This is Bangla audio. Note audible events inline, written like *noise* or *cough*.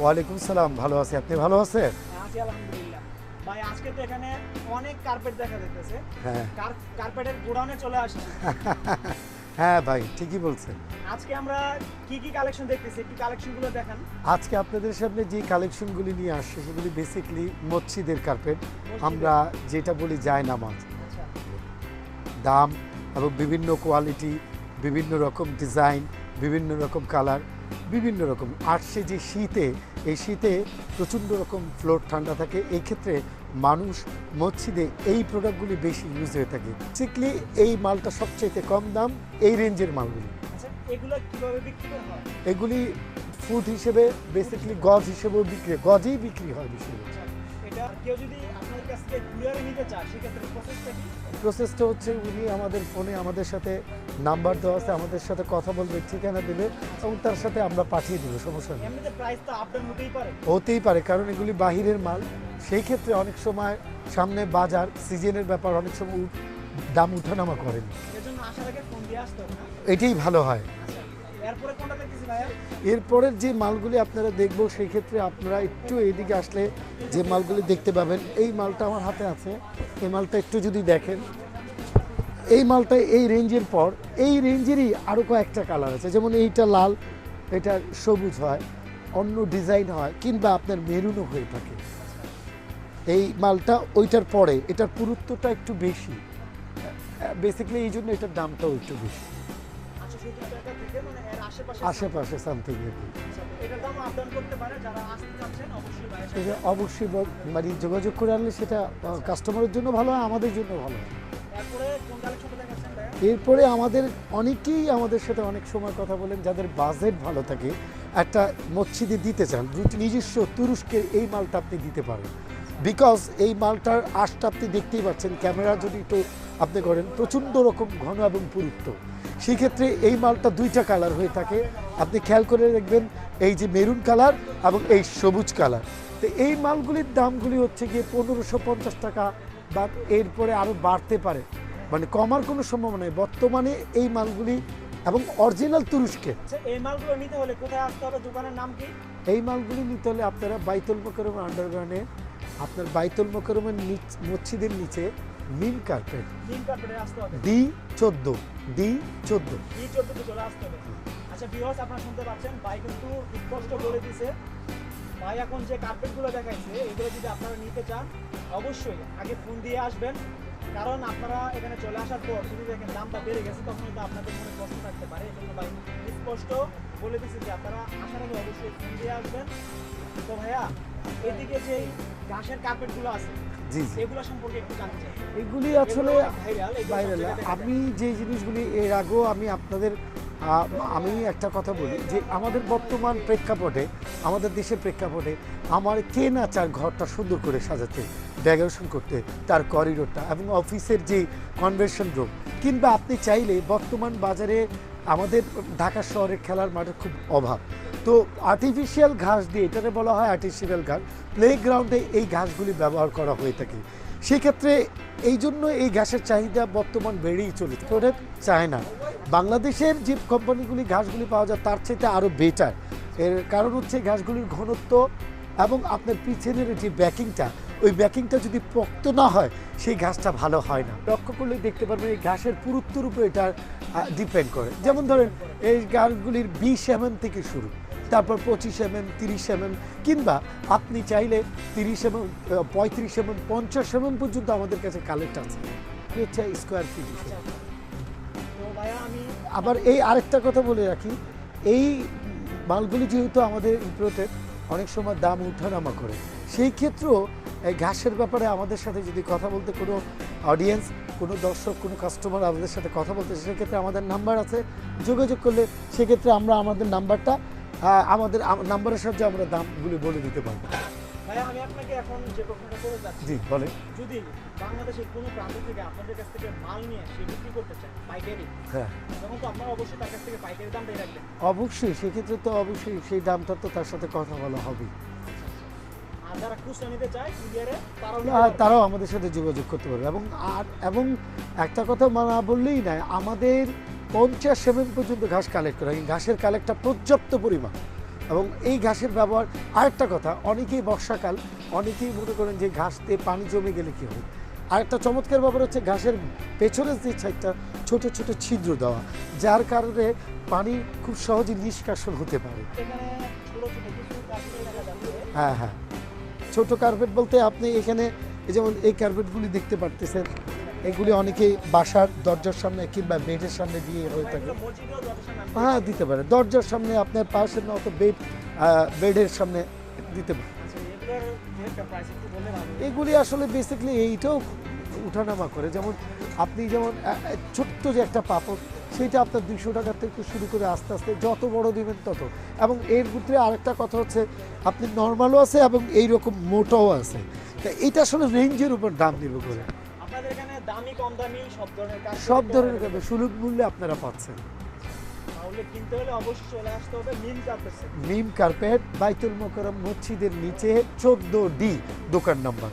ওয়ালাইকুম সালাম ভালো আছি। আপনি ভালো আছেন? আছি আলহামদুলিল্লাহ। ভাই আজকে তো এখানে অনেক কার্পেট দেখা যাইতেছে। হ্যাঁ। কার্পেটের গোডাউনে চলে আসছি। *laughs* হ্যাঁ ভাই ঠিকই বলছেন। আজকে আমরা কি কি কালেকশন দেখতেছি? একটু কালেকশনগুলো দেখান। আজকে আপনাদের সামনে যে কালেকশনগুলি নিয়ে আসছে সেগুলি বেসিকলি মসজিদের কার্পেট আমরা যেটা বলি যায় নামাজ। আচ্ছা। দাম এবং বিভিন্ন কোয়ালিটি বিভিন্ন রকম ডিজাইন বিভিন্ন রকম কালার বিভিন্ন রকম। আসছে যে শীতে এই শীতে প্রচণ্ড রকম ফ্লোর ঠান্ডা থাকে এই ক্ষেত্রে মানুষ মসজিদে এই প্রোডাক্টগুলি বেশি ইউজ হয়ে থাকে। বেসিকলি এই মালটা সবচেয়ে কম দাম এই রেঞ্জের মালগুলি। আচ্ছা এগুলো কীভাবে বিক্রি করা হয়? এগুলি ফুড হিসেবে বেসিকলি গজ হিসেবেও বিক্রি। গজেই বিক্রি হয় বেশি কেউ যদি আপনার কাছ থেকে কুরিয়ারে নিতে চায় সেক্ষেত্রে প্রসেসটা কি? প্রসেসটা হচ্ছে উনি আমাদের ফোনে আমাদের সাথে নাম্বার দেওয়া আছে আমাদের সাথে কথা বলবে ঠিকানা দেবে এবং তার সাথে আমরা পাঠিয়ে দেবো সমস্যা নেই। এমনিতে প্রাইস তো আপ হতেই পারে। হতেই পারে কারণ এগুলি বাহিরের মাল। সেই ক্ষেত্রে অনেক সময় সামনে বাজার সিজনের ব্যাপার অনেক সময় দাম উঠানামা করেন। এটাই ভালো হয়। আচ্ছা এরপরের যে মালগুলি আপনারা দেখব সেই ক্ষেত্রে আপনারা একটু এদিকে আসলে যে মালগুলি দেখতে পাবেন, এই মালটা আমার হাতে আছে। এই মালটা একটু যদি দেখেন। এই মালটা এই রেঞ্জের পর, এই রেঞ্জেরই আরও কয়েকটা কালার আছে। যেমন এইটা লাল, এটা সবুজ হয়, অন্য ডিজাইন হয়, কিংবা আপনার মেরুনও হয়ে থাকে। এই মালটা ওইটার পরে, এটার পুরুত্বটা একটু বেশি। বেসিক্যালি এই জন্য এটার দামটাও একটু বেশি। আশেপাশে সামথিং আর কি অবশ্যই এটা অবশ্যই মানে যোগাযোগ করে আনলে সেটা কাস্টমারের জন্য ভালো হয় আমাদের জন্য ভালো হয়। এরপরে আমাদের অনেকেই আমাদের সাথে অনেক সময় কথা বলেন যাদের বাজেট ভালো থাকে একটা মসজিদে দিতে চান নিজস্ব তুরস্কের এই মালটা আপনি দিতে পারেন। বিকজ এই মালটার আশটা আপনি দেখতেই পাচ্ছেন ক্যামেরা যদি একটু আপনি করেন প্রচণ্ড রকম ঘন এবং পুরুত্ব। সেই ক্ষেত্রে এই মালটা দুইটা কালার হয়ে থাকে। আপনি খেয়াল করে দেখবেন এই যে মেরুন কালার এবং এই সবুজ কালার। তো এই মালগুলির দামগুলি হচ্ছে গিয়ে পনেরোশো পঞ্চাশ টাকা বা এরপরে আরও বাড়তে পারে। মানে কমার কোনো সম্ভাবনা নেই। বর্তমানে এই মালগুলি এবং অরিজিনাল তুরস্কের আচ্ছা এই মালগুলো নিতে হলে কোথায় আসতে হবে? দোকানের নাম কি? এই মালগুলি নিতে হলে আপনারা বাইতুল মোকরম আন্ডারগ্রাউন্ডে আপনার বাইতুল মোকরমের মসজিদের নিচে মিন কার্পেট তিন কার্পেটে আসতে হবে। ডি চোদ্দ ডি চোদ্দ। এই চোদ্দতে চলে আসতে হবে। আচ্ছা বিহস আপনারা শুনতে পাচ্ছেন ভাই কিন্তু স্পষ্ট বলে দিছে। ভাই এখন যে কার্পেটগুলো দেখাইছে এগুলো যদি আপনারা নিতে চান অবশ্যই আগে ফোন দিয়ে আসবেন। কারণ আপনারা এখানে চলে আসার পর যদি দেখেন দামটা বেড়ে গেছে তখন কিন্তু আপনাদের মনে প্রশ্ন থাকতে পারে। এই জন্য ভাই স্পষ্ট বলে দিছে যে আপনারা আসার আগে অবশ্যই ফোন দিয়ে আসবেন। তো ভাইয়া এদিকে যে ঘাসের কার্পেটগুলো আছে জি এগুলো সম্পর্কে একটু জানতে চাই। এগুলি আসলে ভাইরাল আমি যে জিনিসগুলি এর আগেও আমি আপনাদের আমি একটা কথা বলি যে আমাদের বর্তমান প্রেক্ষাপটে আমাদের দেশের প্রেক্ষাপটে আমার কে না চার ঘরটা সুন্দর করে সাজাতে ডেকোরেশন করতে তার করিডোরটা এবং অফিসের যে কনভেনশন রুম কিংবা আপনি চাইলে বর্তমান বাজারে আমাদের ঢাকা শহরের খেলার মাঠের খুব অভাব। তো আর্টিফিশিয়াল ঘাস দিয়ে, এটাকে বলা হয় আর্টিফিশিয়াল ঘাস প্লেগ্রাউন্ডে এই ঘাসগুলি ব্যবহার করা হয়ে থাকে। সেক্ষেত্রে এই জন্য এই ঘাসের চাহিদা বর্তমান বেড়েই চলেছে। ওটা চায় না বাংলাদেশের যে কোম্পানিগুলি ঘাসগুলি পাওয়া যায়, তার চাইতে আরও বেটার এর কারণ হচ্ছে ঘাসগুলির ঘনত্ব এবং আপনার পিছনের যে ব্যাকিংটা ওই ব্যাকিংটা যদি পক্ত না হয়, সেই ঘাসটা ভালো হয় না। লক্ষ্য করলে দেখতে পারবেন এই ঘাসের পুরুত্বর উপর এটা ডিপেন্ড করে। যেমন ধরেন, এই ঘাসগুলির বিশ এমএম থেকে শুরু। তারপর পঁচিশ এমএম তিরিশ এমএম কিংবা আপনি চাইলে তিরিশ এমএম পঁয়ত্রিশ এমএম পঞ্চাশ এমএম পর্যন্ত আমাদের কাছে কালেক্ট আছে। হচ্ছে স্কোয়ার ফিট আবার এই আরেকটা কথা বলে রাখি এই মালগুলি যেহেতু আমাদের ইম্পোর্টেড অনেক সময় দাম উঠানামা করে সেই ক্ষেত্রেও এই ঘাসের ব্যাপারে আমাদের সাথে যদি কথা বলতে কোনো অডিয়েন্স কোনো দর্শক কোনো কাস্টমার আমাদের সাথে কথা বলতে সেক্ষেত্রে আমাদের নাম্বার আছে। যোগাযোগ করলে সেক্ষেত্রে আমরা আমাদের নাম্বারটা আমাদের নাম্বারের সাহায্যে আমরা দামগুলি বলে দিতে পারব। ভাইয়া আমি আপনাকে এখন যে প্রশ্নটা করে যাচ্ছি জি বলে যদি বাংলাদেশের কোনো প্রান্ত থেকে আপনাদের কাছ থেকে মাল নিয়ে সে বিক্রি করতে চায় পাইকারি হ্যাঁ। তখন তো আপনারা অবশ্যই তার কাছ থেকে পাইকারি রাখবেন। অবশ্যই সেক্ষেত্রে তো অবশ্যই সেই দামটা তো তার সাথে কথা বলা হবেই। আর যারা খুচরা নিতে চায় কুরিয়ারে তারাও আমাদের সাথে যোগাযোগ করতে পারবে। এবং আর এবং একটা কথা না বললেই নয় আমাদের পঞ্চাশ সেভেন পর্যন্ত ঘাস কালেক্ট করা ঘাসের কালেক্টটা পর্যাপ্ত পরিমাণ। এবং এই ঘাসের ব্যবহার, আরেকটা কথা, অনেকেই বর্ষাকাল, অনেকেই মনে করেন যে ঘাসতে পানি জমে গেলে কী হয় আরেকটা চমৎকার ব্যাপার হচ্ছে ঘাসের পেছনের যে সাইডটা ছোট ছোট ছিদ্র দেওয়া, যার কারণে পানি খুব সহজে নিষ্কাশন হতে পারে। হ্যাঁ হ্যাঁ। ছোট কার্পেট বলতে আপনি এখানে যেমন এই কার্পেটগুলি দেখতে পারতেছেন এগুলি অনেকেই বাসার দরজার সামনে কিংবা বেডের সামনে দিয়ে হয়ে থাকে। হ্যাঁ দিতে পারে। দরজার সামনে আপনার পাশের মতো বেড বেডের সামনে দিতে পারে। এগুলি আসলে বেসিক্যালি এইটাও উঠানামা করে। যেমন আপনি যেমন ছোট্ট যে একটা পাপড় সেইটা আপনার দুশো টাকা থেকে শুরু করে আস্তে আস্তে যত বড় দিবেন তত। এবং এর ভিতরে আরেকটা কথা হচ্ছে, আপনি নর্মালও আছে এবং এইরকম মোটাও আছে। তা এটা আসলে রেঞ্জের উপর দাম নির্ভর করে। দামি কম দামি সব ধরনের কাজ সব ধরনের কাপড় সুলভ মূল্যে আপনারা পাচ্ছেন। তাহলে কিনতে হলে অবশ্যই চলে আসতে হবে মিম কার্পেট। কার্পেট বাইতুল মোকরম মসজিদের নিচে চোদ্দ ডি দোকান নাম্বার।